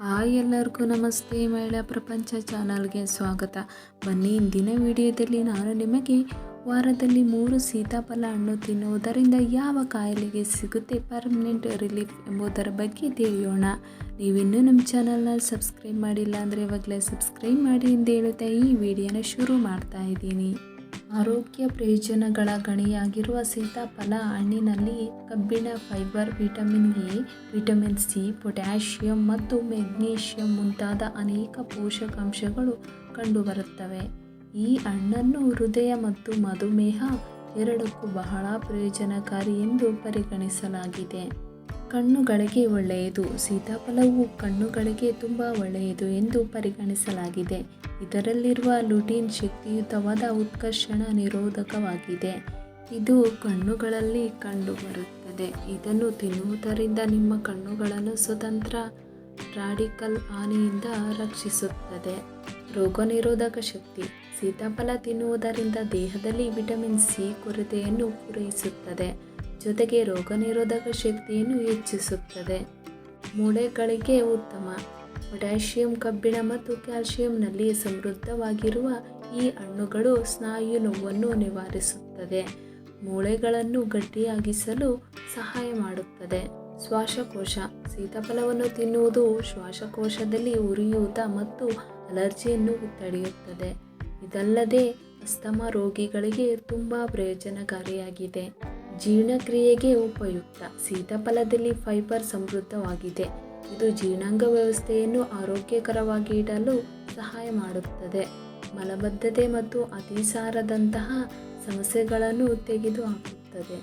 Hi ಎಲ್ಲರಿಗೂ ನಮಸ್ತೆ. ಮಹಿಳಾ ಪ್ರಪಂಚ ಚಾನಲ್ಗೆ ಸ್ವಾಗತ. ಬನ್ನಿ, ಇಂದಿನ ವಿಡಿಯೋದಲ್ಲಿ ನಾನು ನಿಮಗೆ ವಾರದಲ್ಲಿ ಮೂರು ಸೀತಾಫಲ ಹಣ್ಣು ತಿನ್ನುವುದರಿಂದ ಯಾವ ಕಾಯಿಲೆಗೆ ಸಿಗುತ್ತೆ ಪರ್ಮನೆಂಟ್ ರಿಲೀಫ್ ಎಂಬುದರ ಬಗ್ಗೆ ತಿಳಿಯೋಣ. ನೀವಿನ್ನೂ ನಮ್ಮ ಚಾನಲ್ನ ಸಬ್ಸ್ಕ್ರೈಬ್ ಮಾಡಿಲ್ಲ ಅಂದರೆ ಇವಾಗಲೇ ಸಬ್ಸ್ಕ್ರೈಬ್ ಮಾಡಿ ಎಂದು ಹೇಳುತ್ತಾ ಈ ವಿಡಿಯೋನ ಶುರು ಮಾಡ್ತಾ ಇದ್ದೀನಿ. ಆರೋಗ್ಯ ಪ್ರಯೋಜನಗಳ ಗಣಿಯಾಗಿರುವ ಸೀತಾಫಲ ಹಣ್ಣಿನಲ್ಲಿ ಕಬ್ಬಿಣ fibre, vitamin A, vitamin C, potassium ಮತ್ತು ಮೆಗ್ನೀಷಿಯಂ ಮುಂತಾದ ಅನೇಕ ಪೋಷಕಾಂಶಗಳು ಕಂಡುಬರುತ್ತವೆ. ಈ ಹಣ್ಣನ್ನು ಹೃದಯ ಮತ್ತು ಮಧುಮೇಹ ಎರಡಕ್ಕೂ ಬಹಳ ಪ್ರಯೋಜನಕಾರಿ ಎಂದು ಪರಿಗಣಿಸಲಾಗಿದೆ. ಕಣ್ಣುಗಳಿಗೆ ಒಳ್ಳೆಯದು. ಸೀತಾಫಲವು ಕಣ್ಣುಗಳಿಗೆ ತುಂಬ ಒಳ್ಳೆಯದು ಎಂದು ಪರಿಗಣಿಸಲಾಗಿದೆ. ಇದರಲ್ಲಿರುವ ಲುಟೀನ್ ಶಕ್ತಿಯುತವಾದ ಉತ್ಕರ್ಷಣ ನಿರೋಧಕವಾಗಿದೆ. ಇದು ಕಣ್ಣುಗಳಲ್ಲಿ ಕಂಡುಬರುತ್ತದೆ. ಇದನ್ನು ತಿನ್ನುವುದರಿಂದ ನಿಮ್ಮ ಕಣ್ಣುಗಳನ್ನು ಸ್ವತಂತ್ರ ರಾಡಿಕಲ್ ಹಾನಿಯಿಂದ ರಕ್ಷಿಸುತ್ತದೆ. ರೋಗನಿರೋಧಕ ಶಕ್ತಿ. ಸೀತಾಫಲ ತಿನ್ನುವುದರಿಂದ ದೇಹದಲ್ಲಿ ವಿಟಮಿನ್ ಸಿ ಕೊರತೆಯನ್ನು ಪೂರೈಸುತ್ತದೆ. ಜೊತೆಗೆ ರೋಗನಿರೋಧಕ ಶಕ್ತಿಯನ್ನು ಹೆಚ್ಚಿಸುತ್ತದೆ. ಮೂಳೆಗಳಿಗೆ ಉತ್ತಮ. ಪೊಟ್ಯಾಷಿಯಂ ಕಬ್ಬಿಣ ಮತ್ತು ಕ್ಯಾಲ್ಸಿಯಂನಲ್ಲಿ ಸಮೃದ್ಧವಾಗಿರುವ ಈ ಹಣ್ಣುಗಳು ಸ್ನಾಯು ನೋವನ್ನು ನಿವಾರಿಸುತ್ತದೆ. ಮೂಳೆಗಳನ್ನು ಗಟ್ಟಿಯಾಗಿಸಲು ಸಹಾಯ ಮಾಡುತ್ತದೆ. ಶ್ವಾಸಕೋಶ ಸೀತಾಫಲವನ್ನು ತಿನ್ನುವುದು ಶ್ವಾಸಕೋಶದಲ್ಲಿ ಉರಿಯೂತ ಮತ್ತು ಅಲರ್ಜಿಯನ್ನು ತಡೆಯುತ್ತದೆ. ಇದಲ್ಲದೆ ಅಸ್ತಮ ರೋಗಿಗಳಿಗೆ ತುಂಬ ಪ್ರಯೋಜನಕಾರಿಯಾಗಿದೆ. ಜೀರ್ಣಕ್ರಿಯೆಗೆ ಉಪಯುಕ್ತ ಸೀತಾಫಲದಲ್ಲಿ ಫೈಬರ್ ಸಮೃದ್ಧವಾಗಿದೆ. ಇದು ಜೀರ್ಣಾಂಗ ವ್ಯವಸ್ಥೆಯನ್ನು ಆರೋಗ್ಯಕರವಾಗಿ ಇಡಲು ಸಹಾಯ ಮಾಡುತ್ತದೆ. ಮಲಬದ್ಧತೆ ಮತ್ತು ಅತಿಸಾರದಂತಹ ಸಮಸ್ಯೆಗಳನ್ನು ತೆಗೆದುಹಾಕುತ್ತದೆ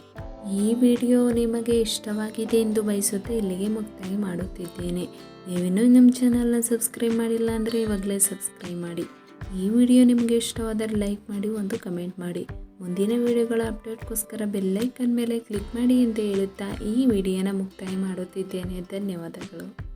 ಈ ವಿಡಿಯೋ ನಿಮಗೆ ಇಷ್ಟವಾಗಿದೆ ಎಂದು ಬಯಸುತ್ತೆ ಇಲ್ಲಿಗೆ ಮುಕ್ತಾಯ ಮಾಡುತ್ತಿದ್ದೇನೆ. ನೀವಿನ್ನೂ ನಮ್ಮ ಚಾನಲ್ನ ಸಬ್ಸ್ಕ್ರೈಬ್ ಮಾಡಿಲ್ಲ ಅಂದರೆ ಇವಾಗಲೇ ಸಬ್ಸ್ಕ್ರೈಬ್ ಮಾಡಿ. ಈ ವಿಡಿಯೋ ನಿಮಗೆ ಇಷ್ಟವಾದರೆ ಲೈಕ್ ಮಾಡಿ, ಒಂದು ಕಮೆಂಟ್ ಮಾಡಿ. ಮುಂದಿನ ವಿಡಿಯೋಗಳ ಅಪ್ಡೇಟ್ಗೋಸ್ಕರ ಬೆಲ್ಲೈಕನ್ ಮೇಲೆ ಕ್ಲಿಕ್ ಮಾಡಿ ಎಂದು ಹೇಳುತ್ತಾ ಈ ವಿಡಿಯೋನ ಮುಕ್ತಾಯ ಮಾಡುತ್ತಿದ್ದೇನೆ. ಧನ್ಯವಾದಗಳು.